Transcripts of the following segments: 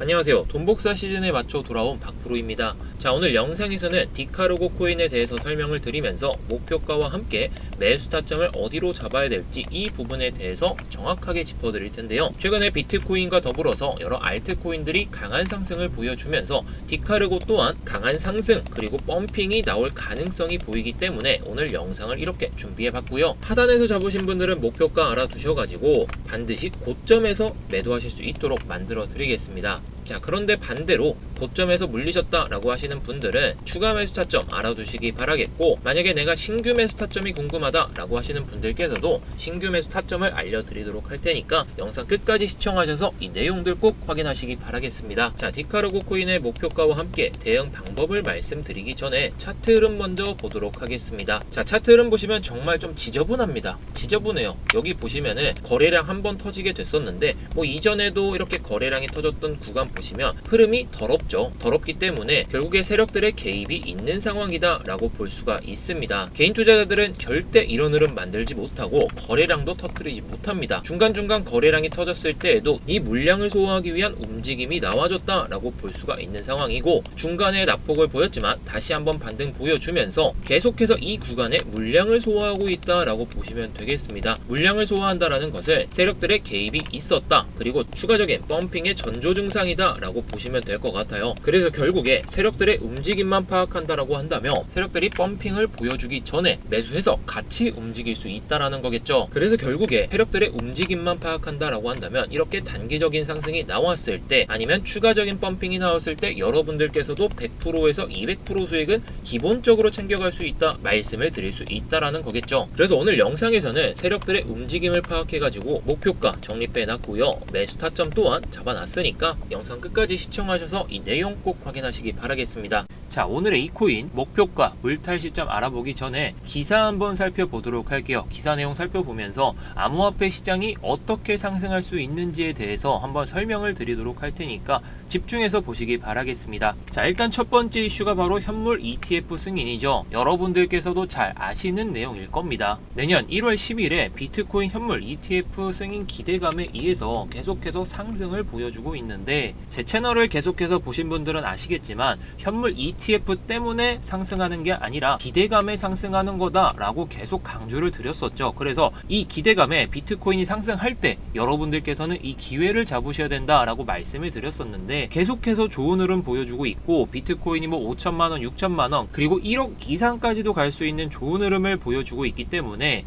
안녕하세요. 돈복사 시즌에 맞춰 돌아온 박프로입니다. 자, 오늘 영상에서는 디카르고 코인에 대해서 설명을 드리면서 목표가와 함께 매수 타점을 어디로 잡아야 될지 이 부분에 대해서 정확하게 짚어드릴 텐데요. 최근에 비트코인과 더불어서 여러 알트코인들이 강한 상승을 보여주면서 디카르고 또한 강한 상승 그리고 펌핑이 나올 가능성이 보이기 때문에 오늘 영상을 이렇게 준비해봤고요. 하단에서 잡으신 분들은 목표가 알아두셔가지고 반드시 고점에서 매도하실 수 있도록 만들어 드리겠습니다. 자, 그런데 반대로 고점에서 물리셨다라고 하시는 분들은 추가 매수 타점 알아두시기 바라겠고, 만약에 내가 신규 매수 타점이 궁금하다라고 하시는 분들께서도 신규 매수 타점을 알려드리도록 할 테니까 영상 끝까지 시청하셔서 이 내용들 꼭 확인하시기 바라겠습니다. 자, 디카르고 코인의 목표가와 함께 대응 방법을 말씀드리기 전에 차트 흐름 먼저 보도록 하겠습니다. 자, 차트 흐름 보시면 정말 좀 지저분합니다. 지저분해요. 여기 보시면은 거래량 한 번 터지게 됐었는데, 뭐 이전에도 이렇게 거래량이 터졌던 구간 보시면 흐름이 더럽죠. 더럽기 때문에 결국에 세력들의 개입이 있는 상황이다라고 볼 수가 있습니다. 개인 투자자들은 절대 이런 흐름 만들지 못하고 거래량도 터뜨리지 못합니다. 중간중간 거래량이 터졌을 때에도 이 물량을 소화하기 위한 움직임이 나와줬다라고 볼 수가 있는 상황이고 중간에 낙폭을 보였지만 다시 한번 반등 보여주면서 계속해서 이 구간에 물량을 소화하고 있다라고 보시면 되겠습니다. 물량을 소화한다라는 것을 세력들의 개입이 있었다. 그리고 추가적인 펌핑의 전조 증상이다 라고 보시면 될 것 같아요. 그래서 결국에 세력들의 움직임만 파악한다라고 한다면 세력들이 펌핑을 보여주기 전에 매수해서 같이 움직일 수 있다라는 거겠죠. 그래서 결국에 세력들의 움직임만 파악한다라고 한다면 이렇게 단기적인 상승이 나왔을 때 아니면 추가적인 펌핑이 나왔을 때 여러분들께서도 100%에서 200% 수익은 기본적으로 챙겨갈 수 있다 말씀을 드릴 수 있다라는 거겠죠. 그래서 오늘 영상에서는 세력들의 움직임을 파악해가지고 목표가 정립해 놨고요. 매수 타점 또한 잡아놨으니까 영상 끝까지 시청하셔서 이 내용 꼭 확인하시기 바라겠습니다. 자, 오늘의 이 코인 목표가 물탈 시점 알아보기 전에 기사 한번 살펴보도록 할게요. 기사 내용 살펴보면서 암호화폐 시장이 어떻게 상승할 수 있는지에 대해서 한번 설명을 드리도록 할 테니까 집중해서 보시기 바라겠습니다. 자, 일단 첫 번째 이슈가 바로 현물 ETF 승인이죠. 여러분들께서도 잘 아시는 내용일 겁니다. 내년 1월 10일에 비트코인 현물 ETF 승인 기대감에 의해서 계속해서 상승을 보여주고 있는데 제 채널을 계속해서 보신 분들은 아시겠지만 현물 ETF 때문에 상승하는 게 아니라 기대감에 상승하는 거다라고 계속 강조를 드렸었죠. 그래서 이 기대감에 비트코인이 상승할 때 여러분들께서는 이 기회를 잡으셔야 된다라고 말씀을 드렸었는데 계속해서 좋은 흐름 보여주고 있고 비트코인이 뭐 5천만 원, 6천만 원 그리고 1억 이상까지도 갈 수 있는 좋은 흐름을 보여주고 있기 때문에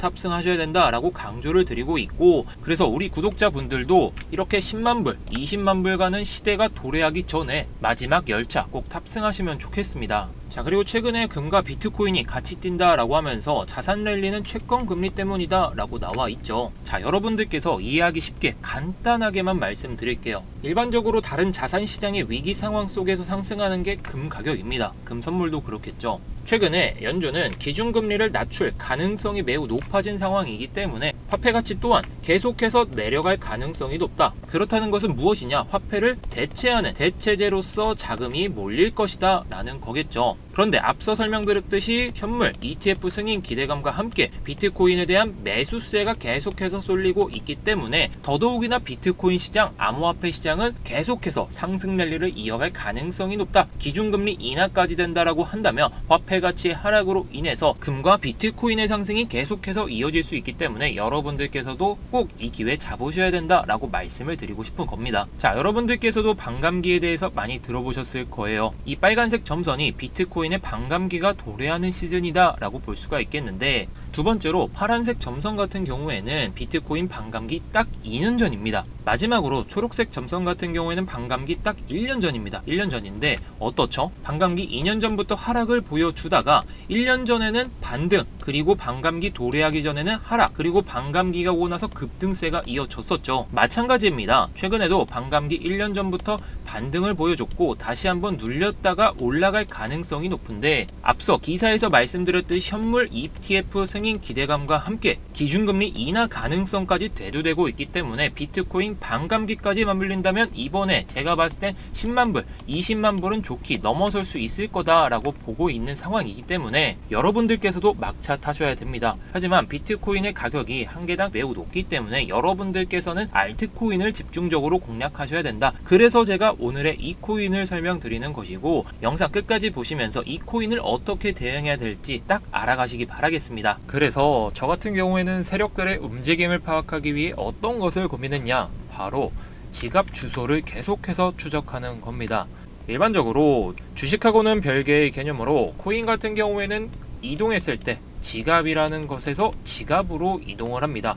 탑승하셔야 된다라고 강조를 드리고 있고 그래서 우리 구독자분들도 이렇게 10만 불, 20만 불 가는 시대가 도래하기 전에 마지막 열차 꼭 탑승하시면 좋겠습니다. 자 그리고 최근에 금과 비트코인이 같이 뛴다라고 하면서 자산 랠리는 채권 금리 때문이다라고 나와 있죠. 자 여러분들께서 이해하기 쉽게 간단하게만 말씀드릴게요. 일반적으로 다른 자산 시장의 위기 상황 속에서 상승하는 게 금 가격입니다. 금 선물도 그렇겠죠. 최근에 연준은 기준금리를 낮출 가능성이 매우 높아진 상황이기 때문에 화폐 가치 또한 계속해서 내려갈 가능성이 높다. 그렇다는 것은 무엇이냐? 화폐를 대체하는 대체제로서 자금이 몰릴 것이다. 라는 거겠죠. 그런데 앞서 설명드렸듯이 현물, ETF 승인 기대감과 함께 비트코인에 대한 매수세가 계속해서 쏠리고 있기 때문에 더더욱이나 비트코인 시장, 암호화폐 시장은 계속해서 상승 랠리를 이어갈 가능성이 높다. 기준금리 인하까지 된다라고 한다면 화폐 가치의 하락으로 인해서 금과 비트코인의 상승이 계속해서 이어질 수 있기 때문에 여러분들께서도 꼭 이 기회 잡으셔야 된다라고 말씀을 드리고 싶은 겁니다. 자, 여러분들께서도 반감기에 대해서 많이 들어보셨을 거예요. 이 빨간색 점선이 비트코인 의 반감기가 도래하는 시즌이다 라고 볼 수가 있겠는데 두 번째로 파란색 점선 같은 경우에는 비트코인 반감기 딱 2년 전입니다. 마지막으로 초록색 점선 같은 경우에는 반감기 딱 1년 전입니다. 1년 전인데 어떻죠? 반감기 2년 전부터 하락을 보여주다가 1년 전에는 반등 그리고 반감기 도래하기 전에는 하락 그리고 반감기가 오고 나서 급등세가 이어졌었죠. 마찬가지입니다. 최근에도 반감기 1년 전부터 반등을 보여줬고 다시 한번 눌렸다가 올라갈 가능성이 높은데 앞서 기사에서 말씀드렸듯이 현물 ETF 승인 기대감과 함께 기준금리 인하 가능성까지 대두되고 있기 때문에 비트코인 반감기까지 맞물린다면 이번에 제가 봤을 땐 10만 불, 20만 불은 좋게 넘어설 수 있을 거다라고 보고 있는 상황이기 때문에 여러분들께서도 막차 타셔야 됩니다. 하지만 비트코인의 가격이 한 개당 매우 높기 때문에 여러분들께서는 알트코인을 집중적으로 공략하셔야 된다. 그래서 제가 오늘의 이 코인을 설명드리는 것이고 영상 끝까지 보시면서 이 코인을 어떻게 대응해야 될지 딱 알아가시기 바라겠습니다. 그래서 저 같은 경우에는 세력들의 움직임을 파악하기 위해 어떤 것을 고민했냐? 바로 지갑 주소를 계속해서 추적하는 겁니다. 일반적으로 주식하고는 별개의 개념으로 코인 같은 경우에는 이동했을 때 지갑이라는 것에서 지갑으로 이동을 합니다.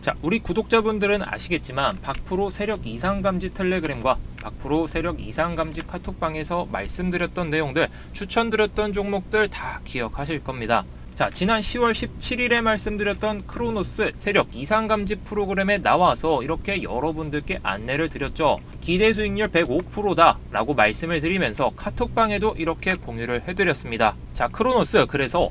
자, 우리 구독자분들은 아시겠지만 박프로 세력 이상 감지 텔레그램과 박프로 세력 이상 감지 카톡방에서 말씀드렸던 내용들, 추천드렸던 종목들 다 기억하실 겁니다. 자, 지난 10월 17일에 말씀드렸던 크로노스 세력 이상 감지 프로그램에 나와서 이렇게 여러분들께 안내를 드렸죠. 기대 수익률 105%다 라고 말씀을 드리면서 카톡방에도 이렇게 공유를 해드렸습니다. 자, 크로노스 그래서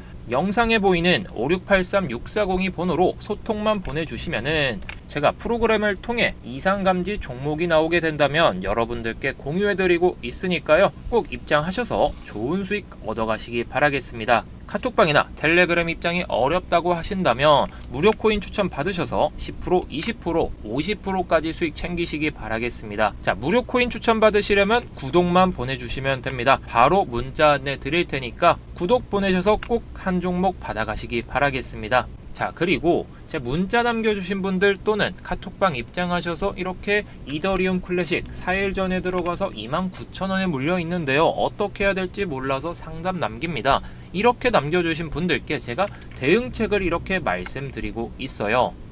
영상에 보이는 5683640이 번호로 소통만 보내주시면은 제가 프로그램을 통해 이상 감지 종목이 나오게 된다면 여러분들께 공유해드리고 있으니까요. 꼭 입장하셔서 좋은 수익 얻어가시기 바라겠습니다. 카톡방이나 텔레그램 입장이 어렵다고 하신다면 무료 코인 추천 받으셔서 10%, 20%, 50%까지 수익 챙기시기 바라겠습니다. 자, 무료 코인 추천 받으시려면 구독만 보내주시면 됩니다. 바로 문자 안내 드릴 테니까 구독 보내셔서 꼭 한 종목 받아가시기 바라겠습니다. 자, 그리고 제 문자 남겨주신 분들 또는 카톡방 입장하셔서 이렇게 이더리움 클래식 4일 전에 들어가서 29,000원에 물려 있는데요. 어떻게 해야 될지 몰라서 상담 남깁니다. 이렇게 남겨주신 분들께 제가 대응책을 이렇게 말씀드리고 있어요.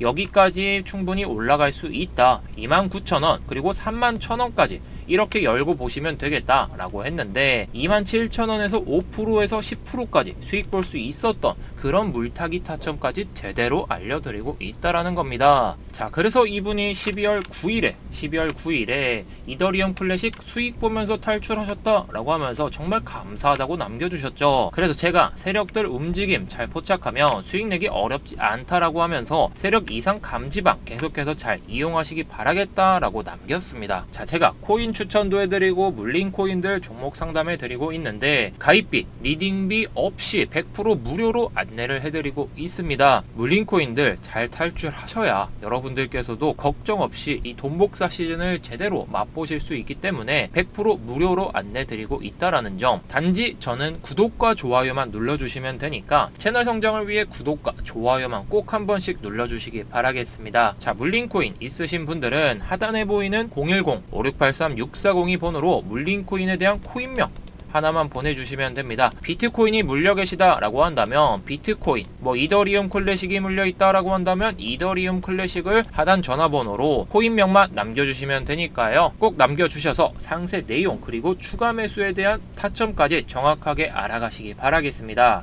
여기까지 충분히 올라갈 수 있다. 29,000원 그리고 31,000원까지 이렇게 열고 보시면 되겠다라고 했는데 27,000원에서 5%에서 10%까지 수익 볼 수 있었던 그런 물타기 타점까지 제대로 알려드리고 있다라는 겁니다. 자, 그래서 이분이 12월 9일에 12월 9일에 이더리움 클래식 수익 보면서 탈출하셨다라고 하면서 정말 감사하다고 남겨주셨죠. 그래서 제가 세력들 움직임 잘 포착하면 수익 내기 어렵지 않다라고 하면서 세력 이상 감지방 계속해서 잘 이용하시기 바라겠다라고 남겼습니다. 자, 제가 코인 추천도 해드리고 물린 코인들 종목 상담해 드리고 있는데 가입비, 리딩비 없이 100% 무료로 안내를 해드리고 있습니다. 물린 코인들 잘 탈출하셔야 여러분들께서도 걱정 없이 이 돈복사 시즌을 제대로 맛보실 수 있기 때문에 100% 무료로 안내 드리고 있다라는 점. 단지 저는 구독과 좋아요만 눌러주시면 되니까 채널 성장을 위해 구독과 좋아요만 꼭 한 번씩 눌러주시기 바라겠습니다. 자, 물린 코인 있으신 분들은 하단에 보이는 010-5683-6402 번호로 물린 코인에 대한 코인명 하나만 보내주시면 됩니다. 비트코인이 물려 계시다 라고 한다면 비트코인, 뭐 이더리움 클래식이 물려 있다 라고 한다면 이더리움 클래식을 하단 전화번호로 코인명만 남겨주시면 되니까요. 꼭 남겨주셔서 상세 내용 그리고 추가 매수에 대한 타점까지 정확하게 알아가시기 바라겠습니다.